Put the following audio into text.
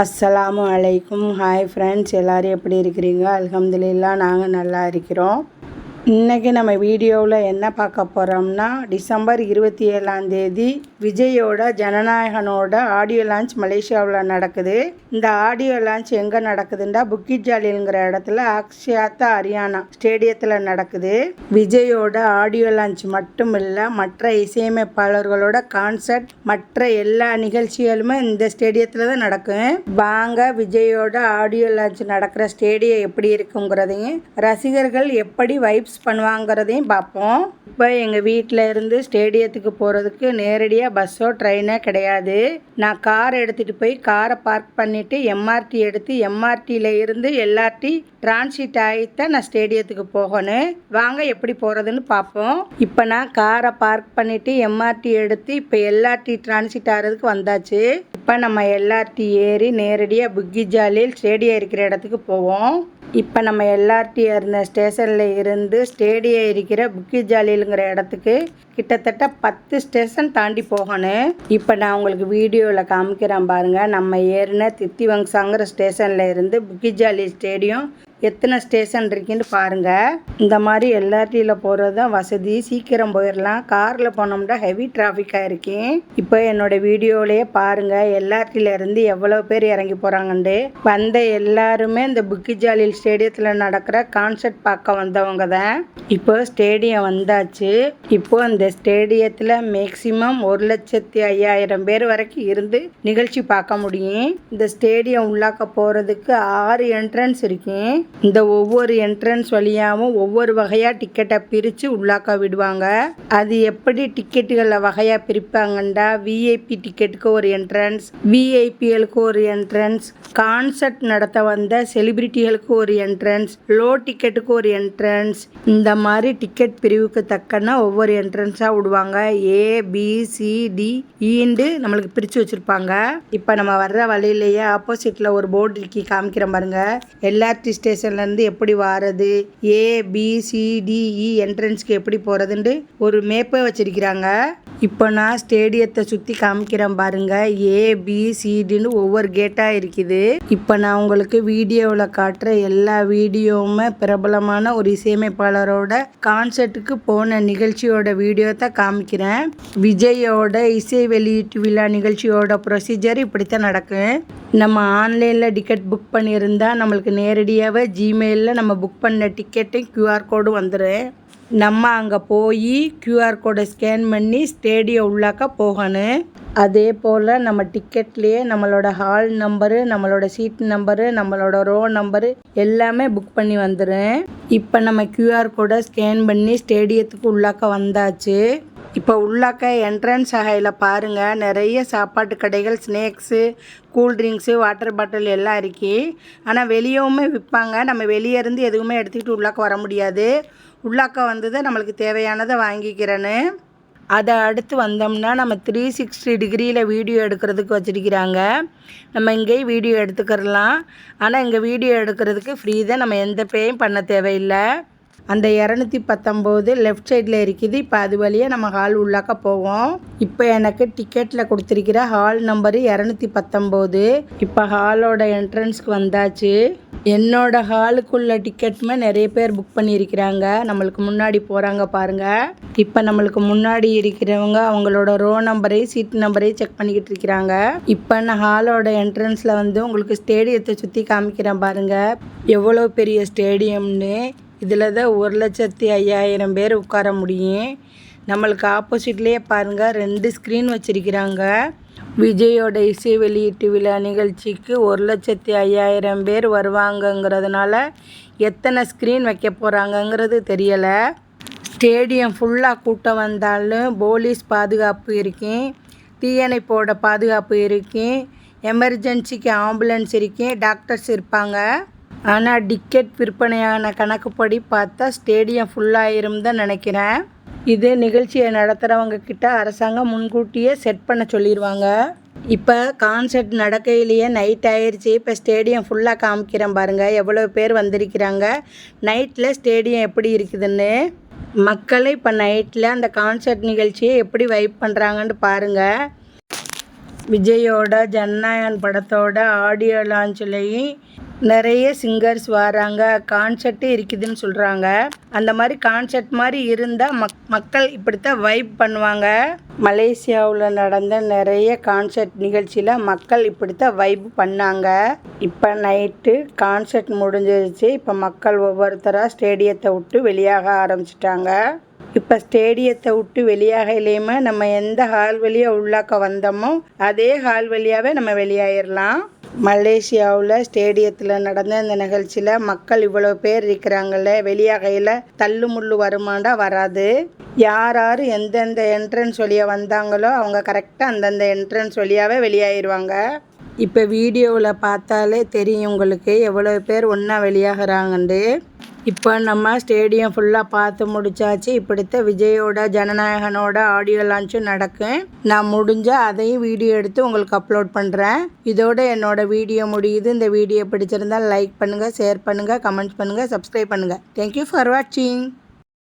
அஸ்ஸலாமு அலைக்கும் hi friends எல்லோரும் எப்படி இருக்கிறீங்க? அல்ஹம்துலில்லா நாங்கள் நல்லா இருக்கிறோம். இன்றைக்கி நம்ம வீடியோவில் என்ன பார்க்க போகிறோம்னா டிசம்பர் இருபத்தி ஏழாம் தேதி விஜயோட ஜனநாயகனோட ஆடியோ லான்ச் மலேசியாவில் நடக்குது. இந்த ஆடியோ லான்ச் எங்கே நடக்குதுன்னா புக்கிட் ஜாலிங்கிற இடத்துல அக்ஷயாத்தா ஹரியானா ஸ்டேடியத்தில் நடக்குது. விஜயோட ஆடியோ லான்ச் மட்டும் இல்லை மற்ற இசையமைப்பாளர்களோட கான்சர்ட் மற்ற எல்லா நிகழ்ச்சிகளுமே இந்த ஸ்டேடியத்தில் தான் நடக்கும். வாங்க விஜயோட ஆடியோ லான்ச் நடக்கிற ஸ்டேடியம் எப்படி இருக்குங்கிறதையும் ரசிகர்கள் எப்படி வைப்ஸ் பண்ணுவாங்கிறதையும் பார்ப்போம். இப்போ எங்கள் வீட்டில் இருந்து ஸ்டேடியத்துக்கு போகிறதுக்கு நேரடியாக பஸ்ஸோ ட்ரெயினோ கிடையாது. நான் கார் எடுத்துகிட்டு போய் காரை பார்க் பண்ணிவிட்டு எம்ஆர்டி எடுத்து எம்ஆர்டியில் இருந்து எல்ஆர்டி டிரான்சிட் ஆகித்தான் நான் ஸ்டேடியத்துக்கு போகணும் வாங்க எப்படி போகிறதுன்னு பார்ப்போம். இப்போ நான் காரை பார்க் பண்ணிவிட்டு எம்ஆர்டி எடுத்து இப்போ எல்ஆர்டி டிரான்சிட் ஆகிறதுக்கு வந்தாச்சு. இப்போ நம்ம எல்ஆர்டி ஏறி நேரடியாக புக்கி ஜாலியில் ஸ்டேடியம் இருக்கிற இடத்துக்கு போவோம். இப்போ நம்ம எல்ஆர்டி இருந்த ஸ்டேஷனில் இருந்து ஸ்டேடியம் இருக்கிற புக்கி ஜாலிலுங்கிற இடத்துக்கு கிட்டத்தட்ட பத்து ஸ்டேஷன் தாண்டி போகணும். இப்போ நான் உங்களுக்கு வீடியோவில் காமிக்கிறேன் பாருங்கள் நம்ம ஏறின தித்திவங்சாங்கிற ஸ்டேஷனில் இருந்து புக்கி ஜாலி ஸ்டேடியம் எத்தனை ஸ்டேஷன் இருக்குன்னு பாருங்கள் இந்த மாதிரி எல்ஆர்டியில் போகிறது தான் வசதி. சீக்கிரம் போயிடலாம் காரில் போனோம்னா ஹெவி டிராஃபிக்காக இருக்கேன் இப்போ என்னோடய வீடியோலேயே பாருங்கள் எல்ஆர்டியில் இருந்து எவ்வளோ பேர் இறங்கி போகிறாங்கண்டு வந்த எல்லாருமே இந்த புக்கிஜாலில் ஸ்டேடியத்தில் நடக்கிற கான்சர்ட் பார்க்க வந்தவங்க தான் இப்போ ஸ்டேடியம் வந்தாச்சு. இப்போ இந்த ஸ்டேடியத்தில் மேக்சிமம் ஒரு லட்சத்தி ஐயாயிரம் பேர் வரைக்கும் இருந்து நிகழ்ச்சி பார்க்க முடியும். இந்த ஸ்டேடியம் உள்ளாக்க போகிறதுக்கு ஆறு என்ட்ரன்ஸ் இருக்கும் இந்த ஒவ்வொரு என்ட்ரன்ஸ் வழியாகவும் ஒவ்வொரு வகையாக டிக்கெட்டை பிரித்து உள்ளாக்க விடுவாங்க. அது எப்படி டிக்கெட்டுகளில் வகையாக பிரிப்பாங்கண்டா? விஐபி டிக்கெட்டுக்கு ஒரு என்ட்ரன்ஸ் விஐபிஎலுக்கு ஒரு என்ட்ரன்ஸ் கான்சர்ட் நடத்த வந்த செலிபிரிட்டிகளுக்கு ஒரு என்ட்ரன்ஸ் லோ டிக்கெட்டுக்கு ஒரு என்ட்ரன்ஸ் இந்த மாதிரி டிக்கெட் பிரிவுக்கு தக்கன ஒவ்வொரு என்ட்ரன்ஸாக விடுவாங்க. ஏ பி சி டி ஈண்டு e நம்மளுக்கு பிரித்து வச்சுருப்பாங்க. இப்போ நம்ம வர்ற வழியிலேயே ஆப்போசிட்டில் ஒரு போர்டு இருக்கி காமிக்கிறேன் பாருங்க. எல்ஆர்டி ஸ்டேஷன்லேருந்து எப்படி வாரது? ஏ பிசிடிஇ என்ட்ரன்ஸ்க்கு எப்படி போகிறதுன்ட்டு ஒரு மேப்பை வச்சிருக்கிறாங்க. இப்போ நான் ஸ்டேடியத்தை சுற்றி காமிக்கிறேன் பாருங்கள் ஏ ஒவ்வொரு கேட்டாக இருக்குது. இப்போ நான் உங்களுக்கு வீடியோவில் காட்டுற எல்லா வீடியோவுமே பிரபலமான ஒரு இசையமைப்பாளரோட கான்சர்ட்டுக்கு போன நிகழ்ச்சியோட வீடியோ தான் காமிக்கிறேன். விஜயோட இசை வெளியீட்டு விழா நிகழ்ச்சியோட ப்ரொசீஜர் இப்படித்தான் நடக்கும். நம்ம ஆன்லைனில் டிக்கெட் புக் பண்ணியிருந்தா நம்மளுக்கு நேரடியாகவே ஜிமெயிலில் நம்ம புக் பண்ண டிக்கெட்டும் க்யூஆர் கோடும் வந்துடும் நம்ம அங்கே போய் கியூஆர் கோடை ஸ்கேன் பண்ணி ஸ்டேடியம் உள்ளாக்க போகணும் அதே போல் நம்ம டிக்கெட்லேயே நம்மளோட ஹால் நம்பரு நம்மளோட சீட் நம்பரு நம்மளோட ரோ நம்பரு எல்லாமே புக் பண்ணி வந்துடும் இப்போ நம்ம க்யூஆர் கோடை ஸ்கேன் பண்ணி ஸ்டேடியத்துக்கு உள்ளாக்க வந்தாச்சு. இப்போ உள்ளாக்க என்ட்ரன்ஸ் ஆகையில் பாருங்கள் நிறைய சாப்பாட்டு கடைகள் ஸ்நாக்ஸு கூல்ட்ரிங்க்ஸு வாட்டர் பாட்டில் எல்லாம் இருக்கு. ஆனால் வெளியவுமே விற்பாங்க நம்ம வெளியே இருந்து எதுவுமே எடுத்துக்கிட்டு உள்ளாக்க வர முடியாது. உள்ளாக்க வந்தது நம்மளுக்கு தேவையானதை வாங்கிக்கிறேன்னு. அதை அடுத்து வந்தோம்னா நம்ம த்ரீ சிக்ஸ்டி டிகிரியில் வீடியோ எடுக்கிறதுக்கு வச்சுருக்கிறாங்க. நம்ம இங்கேயும் வீடியோ எடுத்துக்கிறலாம். ஆனால் இங்கே வீடியோ எடுக்கிறதுக்கு ஃப்ரீ தான். நம்ம எந்த பேயும் பண்ண தேவையில்லை. அந்த இரநூத்தி பத்தொம்போது லெஃப்ட் சைடில் இருக்குது. இப்போ அது வழியாக நம்ம ஹால் உள்ளாக்க போவோம். இப்போ எனக்கு டிக்கெட்டில் கொடுத்துருக்கிற ஹால் நம்பரு இரநூத்தி பத்தொம்போது. இப்போ ஹாலோட என்ட்ரன்ஸ்க்கு வந்தாச்சு. என்னோட ஹாலுக்குள்ள டிக்கெட்டுமே நிறைய பேர் புக் பண்ணியிருக்கிறாங்க. நம்மளுக்கு முன்னாடி போகிறாங்க பாருங்கள் இப்போ நம்மளுக்கு முன்னாடி இருக்கிறவங்க அவங்களோட ரோ நம்பரையும் சீட் நம்பரையும் செக் பண்ணிக்கிட்டு இருக்கிறாங்க. இப்போ நான் ஹாலோட என்ட்ரன்ஸில் வந்து உங்களுக்கு ஸ்டேடியத்தை சுற்றி காமிக்கிறேன் பாருங்கள் எவ்வளோ பெரிய ஸ்டேடியம்னு இதில் தான் ஒரு லட்சத்தி ஐயாயிரம் பேர் உட்கார முடியும். நம்மளுக்கு ஆப்போசிட்லேயே பாருங்கள் ரெண்டு ஸ்க்ரீன் வச்சுருக்கிறாங்க. விஜயோட இசை வெளியீட்டு விழா நிகழ்ச்சிக்கு ஒரு லட்சத்தி ஐயாயிரம் பேர் வருவாங்கங்கிறதுனால எத்தனை ஸ்க்ரீன் வைக்க போகிறாங்கங்கிறது தெரியலை. ஸ்டேடியம் ஃபுல்லாக கூட்டம் வந்தாலும் போலீஸ் பாதுகாப்பு இருக்கும் தீயணைப்போட பாதுகாப்பு இருக்கும் எமர்ஜென்சிக்கு ஆம்புலன்ஸ் இருக்கும் டாக்டர்ஸ் இருப்பாங்க. ஆனால் டிக்கெட் விற்பனையான கணக்குப்படி பார்த்தா ஸ்டேடியம் ஃபுல்லாயிரும் தான் நினைக்கிறேன். இது நிகழ்ச்சியை நடத்துகிறவங்க கிட்ட அரசாங்கம் முன்கூட்டியே செட் பண்ண சொல்லிடுவாங்க இப்போ கான்சர்ட் நடக்கையிலேயே நைட் ஆயிடுச்சு இப்போ ஸ்டேடியம் ஃபுல்லாக காமிக்கிறேன் பாருங்கள் எவ்வளோ பேர் வந்திருக்கிறாங்க. நைட்டில் ஸ்டேடியம் எப்படி இருக்குதுன்னு. மக்களை இப்போ நைட்டில் அந்த கான்சர்ட் நிகழ்ச்சியை எப்படி வைப் பண்ணுறாங்கன்னு பாருங்கள் விஜயோட ஜன்னாயன் படத்தோட ஆடியோ லான்ச்லேயும் நிறைய சிங்கர்ஸ் வராங்க. கான்செர்ட்டு இருக்குதுன்னு சொல்கிறாங்க அந்த மாதிரி கான்செர்ட் மாதிரி இருந்தால் மக் மக்கள் இப்படித்தான் வைப் பண்ணுவாங்க. மலேசியாவில் நடந்த நிறைய கான்செர்ட் நிகழ்ச்சியில் மக்கள் இப்படித்தான் வைப் பண்ணாங்க. இப்போ நைட்டு கான்செர்ட் முடிஞ்சிருச்சு. இப்போ மக்கள் ஒவ்வொருத்தராக ஸ்டேடியத்தை விட்டு வெளியாக ஆரம்பிச்சிட்டாங்க. இப்போ ஸ்டேடியத்தை விட்டு வெளியாகலையுமே நம்ம எந்த ஹால் வழியாக உள்ளாக்க வந்தோமோ அதே ஹால் வழியாகவே நம்ம வெளியாயிடலாம் மலேசியாவில் ஸ்டேடியத்தில் நடந்த இந்த நிகழ்ச்சியில் மக்கள் இவ்வளோ பேர் இருக்கிறாங்கல்ல வெளியாகையில் தள்ளு முள்ளு வருமாண்டா வராது. யார் யார் எந்தெந்த என்ட்ரன்ஸ் வழியாக வந்தாங்களோ அவங்க கரெக்டாக அந்தந்த என்ட்ரன்ஸ் வழியாகவே வெளியாகிடுவாங்க இப்போ வீடியோவில் பார்த்தாலே தெரியும் உங்களுக்கு எவ்வளோ பேர் ஒன்றா வெளியாகிறாங்கண்டு இப்போ நம்ம ஸ்டேடியம் ஃபுல்லாக பார்த்து முடிச்சாச்சு. இப்படித்த விஜயோட ஜனநாயகனோட ஆடியோ லான்ச்சும் நடக்கும் நான் முடிஞ்சால் அதையும் வீடியோ எடுத்து உங்களுக்கு அப்லோட் பண்ணுறேன் இதோட என்னோட வீடியோ முடியுது. இந்த வீடியோ பிடிச்சிருந்தால் லைக் பண்ணுங்கள் ஷேர் பண்ணுங்கள் கமெண்ட்ஸ் பண்ணுங்கள் சப்ஸ்கிரைப் பண்ணுங்கள் தேங்க்யூ ஃபார் வாட்சிங்